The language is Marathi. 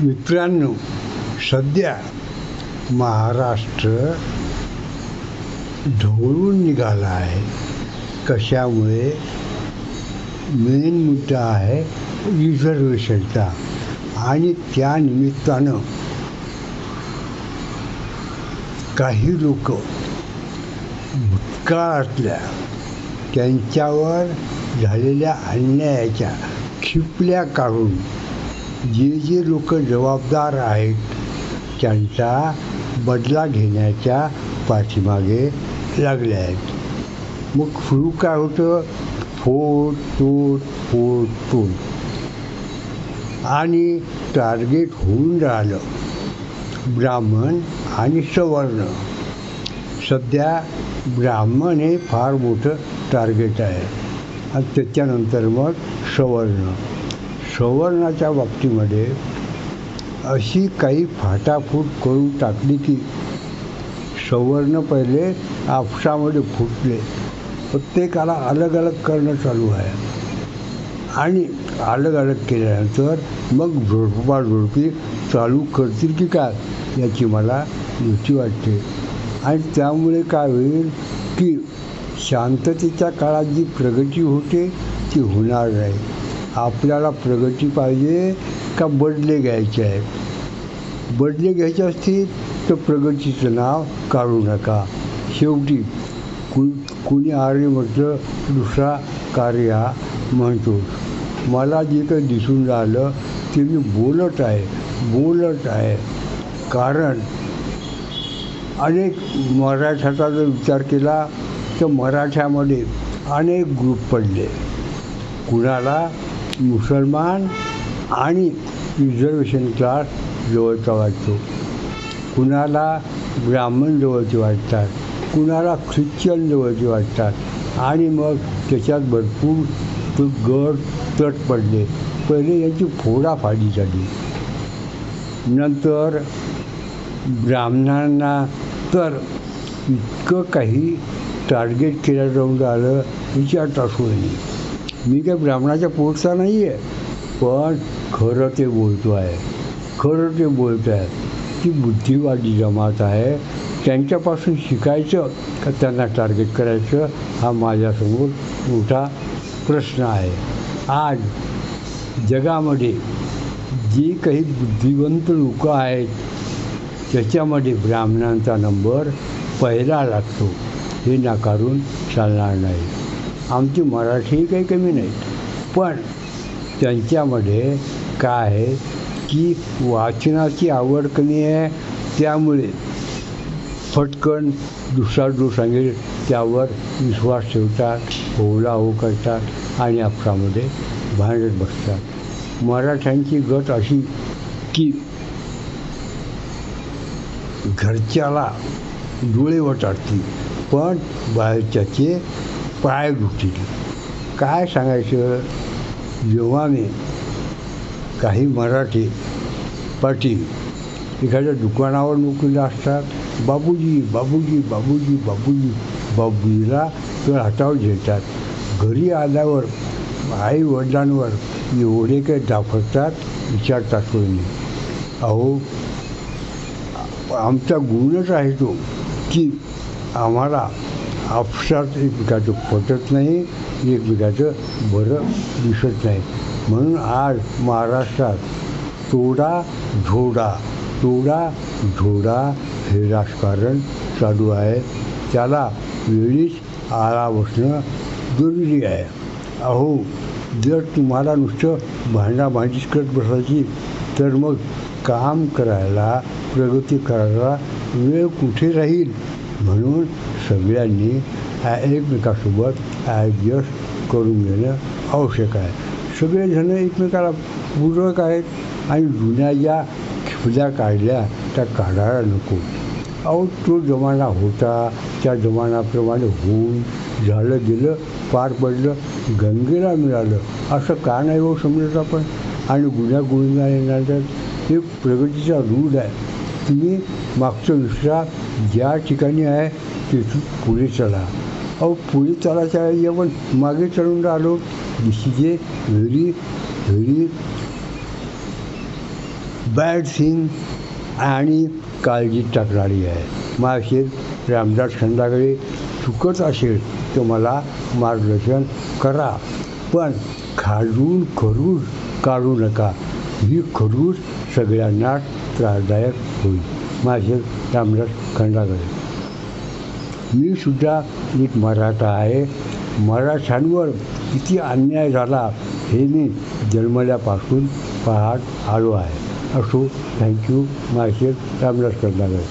मित्रांनो सध्या महाराष्ट्र ढवळून निघाला आहे. कशामुळे? मेन मुद्दा आहे रिझर्वेशनचा आणि त्या निमित्तानं काही लोक भूतकाळातल्या त्यांच्यावर झालेल्या अन्यायाच्या खिपल्या काढून जे जे लोक जबाबदार आहेत त्यांचा बदला घेण्याच्या पाठीमागे लागले आहेत. मग सुरू काय होतं? फोड तोड फोड तोड. आणि टार्गेट होऊन राहिलं. ब्राह्मण आणि सवर्ण. सध्या ब्राह्मण हे फार मोठं टार्गेट आहे. आणि त्याच्यानंतर मग सवर्ण. सवर्णाच्या बाबतीमध्ये अशी काही फाटाफूट करून टाकली की सवर्ण पहिले आपसामध्ये फुटले. प्रत्येकाला अलग अलग करणं चालू आहे. आणि अलग अलग केल्यानंतर मग झोडपा झुडपी चालू करतील की काय याची मला भीती वाटते. आणि त्यामुळे काय होईल की शांततेच्या काळात जी प्रगती होते ती होणार नाही. आपल्याला प्रगती पाहिजे का बदले घ्यायचे आहेत? बदले घ्यायचे असतील तर प्रगतीचं नाव काढू नका. शेवटी कु कुणी आर्य म्हटलं दुसरा कार्य हा म्हणतो. मला जे काही दिसून राहिलं ते मी बोलत आहे बोलत आहे. कारण अनेक मराठ्याचा जर विचार केला तर मराठ्यामध्ये अनेक ग्रुप पडले. कुणाला? मुसलमान आणि रिझर्वेशन क्लास जवळचा वाटतो. कुणाला ब्राह्मण जवळचे वाटतात कुणाला ख्रिश्चन जवळचे वाटतात आणि मग त्याच्यात भरपूर तो तट पडले. पहिले याची फोडाफाडी झाली. नंतर ब्राह्मणांना तर इतकं काही टार्गेट केलं जाऊन आलं विचारता असू नये. मी काय ब्राह्मणाच्या पोटचा नाही आहे पण खरं ते बोलतो आहे. खरं ते बोलतो आहे ती बुद्धिवादी जमात आहे. त्यांच्यापासून शिकायचं का त्यांना टार्गेट करायचं हा माझ्यासमोर मोठा प्रश्न आहे. आज जगामध्ये जी काही बुद्धिवंत लोक आहेत त्याच्यामध्ये ब्राह्मणांचा नंबर पहिला लागतो. हे नाकारून चालणार नाही. आमची मराठी काही कमी नाही. पण त्यांच्यामध्ये काय आहे की वाचनाची आवड कमी आहे त्यामुळे फटकन दुसरा जो सांगेल त्यावर विश्वास ठेवतात होला हो करतात आणि आपसामध्ये भांडत बसतात. मराठ्यांची गट अशी की घरच्याला डोळे वटाडतील पण बाहेरच्याचे पाय दुखतील. काय सांगायचं? जेव्हा मी काही मराठी पाटील एखाद्या दुकानावर नोकरीला असतात बाबूजी बाबूजी बाबूजी बाबूजी बाबूजीला तर हातावर झेलतात घरी आल्यावर आई वडिलांवर एवढे काही दाखवतात विचारतात कोणी. अहो आमचा गुणच आहे तो की आम्हाला आपसात एकमेकाचं पटत नाही एकमेकाचं बरं दिसत नाही. म्हणून आज महाराष्ट्रात तोडा झोडा तोडा झोडा हे राजकारण चालू आहे. त्याला वेळीच आळा बसणं जरुरी आहे. अहो जर तुम्हाला नुसतं भांडाभांडीच करत बसायची तर मग काम करायला प्रगती करायला वेळ कुठे राहील? म्हणून सगळ्यांनी ह्या एकमेकासोबत ॲडजस्ट करून घेणं आवश्यक आहे. सगळेजण एकमेकाला पूरक आहेत आणि जुन्या ज्या खिपल्या काढल्या त्या काढायला नको. अहो तो जमाना होता त्या जमानाप्रमाणे होऊन झालं गेलं पार पडलं गंगेला मिळालं. असं का नाही हो समजत आपण? आणि गुन्ह्या गुन्ह्या येणार हे प्रगतीचा रूढ आहे. तुम्ही मागचं दुसरा ज्या ठिकाणी आहे तिथून पुढे चला. अहो पुढे चालायच्या जेवण आपण मागे चढून राहिलो. This very very bad thing आणि काळजी टाकणारी आहे. माळशेर रामदास खंडाकडे चुकत असेल तर मला मार्गदर्शन करा. पण खाजून खरूज काढू नका. ही खरूज सगळ्यांना त्रासदायक होईल. माझे रामदास खंडाकडे मी सुद्धा एक मराठा आहे. मराठ्यांवर किती अन्याय झाला हे मी जन्मल्यापासून पाहत आलो आहे. असो थँक्यू माशे रामदास खंडाकडे